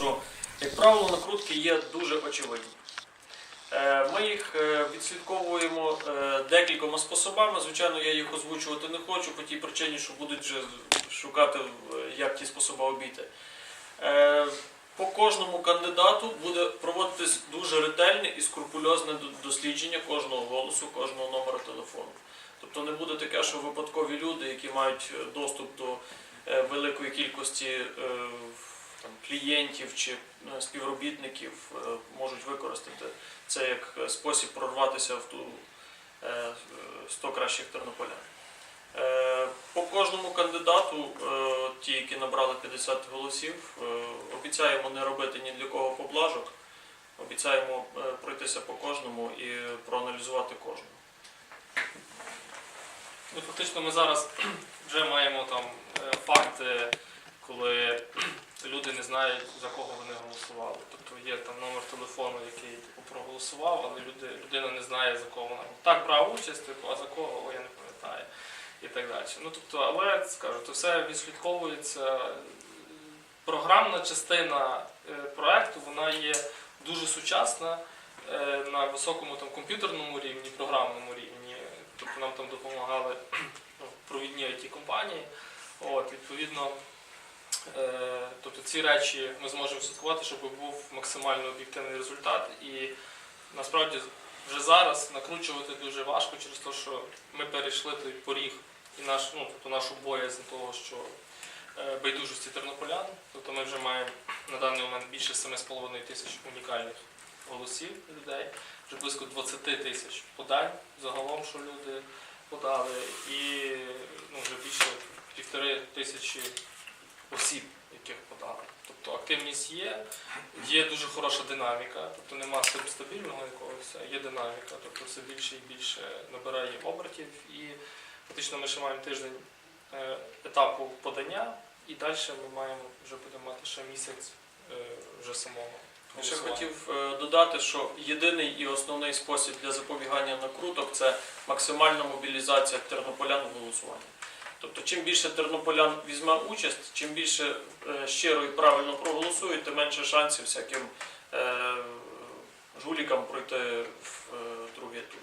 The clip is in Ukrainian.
що, як правило, накрутки є дуже очевидні. Е, Ми їх е, відслідковуємо е, декількома способами. Звичайно, я їх озвучувати не хочу по тій причині, що будуть вже шукати, як ті способи обійти. По кожному кандидату буде проводитись дуже ретельне і скрупульозне дослідження кожного голосу, кожного номера телефону. Тобто не буде таке, що випадкові люди, які мають доступ до великої кількості там, клієнтів чи е, співробітників, е, можуть використати це як е, спосіб прорватися в ту е, 100 кращих тернополян. Е, По кожному кандидату, е, ті, які набрали 50 голосів, е, обіцяємо не робити ні для кого поблажок, обіцяємо е, пройтися по кожному і проаналізувати кожного. Ну, фактично ми зараз вже маємо там е, факти, коли люди не знають, за кого вони голосували. Тобто є там номер телефону, який типу, проголосував, але люди, людина не знає, за кого вона так брав участь, типу, а за кого о, я не пам'ятаю. І так далі. Ну, тобто, але скажу, то все відслідковується. Програмна частина е, проекту вона є дуже сучасна е, на високому там комп'ютерному рівні, програмному рівні. Тобто нам там допомагали ну, провідні it компанії. От, відповідно, тобто ці речі ми зможемо слідкувати, щоб був максимально об'єктивний результат. І насправді вже зараз накручувати дуже важко через те, що ми перейшли той поріг і наш, ну, тобто нашу боязнь того, що е, байдужості тернополян. Тобто ми вже маємо на даний момент більше 7,5 тисяч унікальних голосів людей, вже близько 20 тисяч подань загалом, що люди подали, і ну, вже більше півтори тисячі осіб, яких подали. Тобто активність є, є дуже хороша динаміка, тобто нема стаб- стабільного якогось, а є динаміка, тобто все більше і більше набирає обертів. І фактично ми ще маємо тиждень е, етапу подання, і далі ми маємо вже будемо мати ще місяць е, вже самого. Я ще хотів е, додати, що єдиний і основний спосіб для запобігання накруток це максимальна мобілізація тернополян в голосуванні. Тобто, чим більше тернополян візьме участь, чим більше е, щиро і правильно проголосують, тим менше шансів всяким е, жулікам пройти в е, другий тур.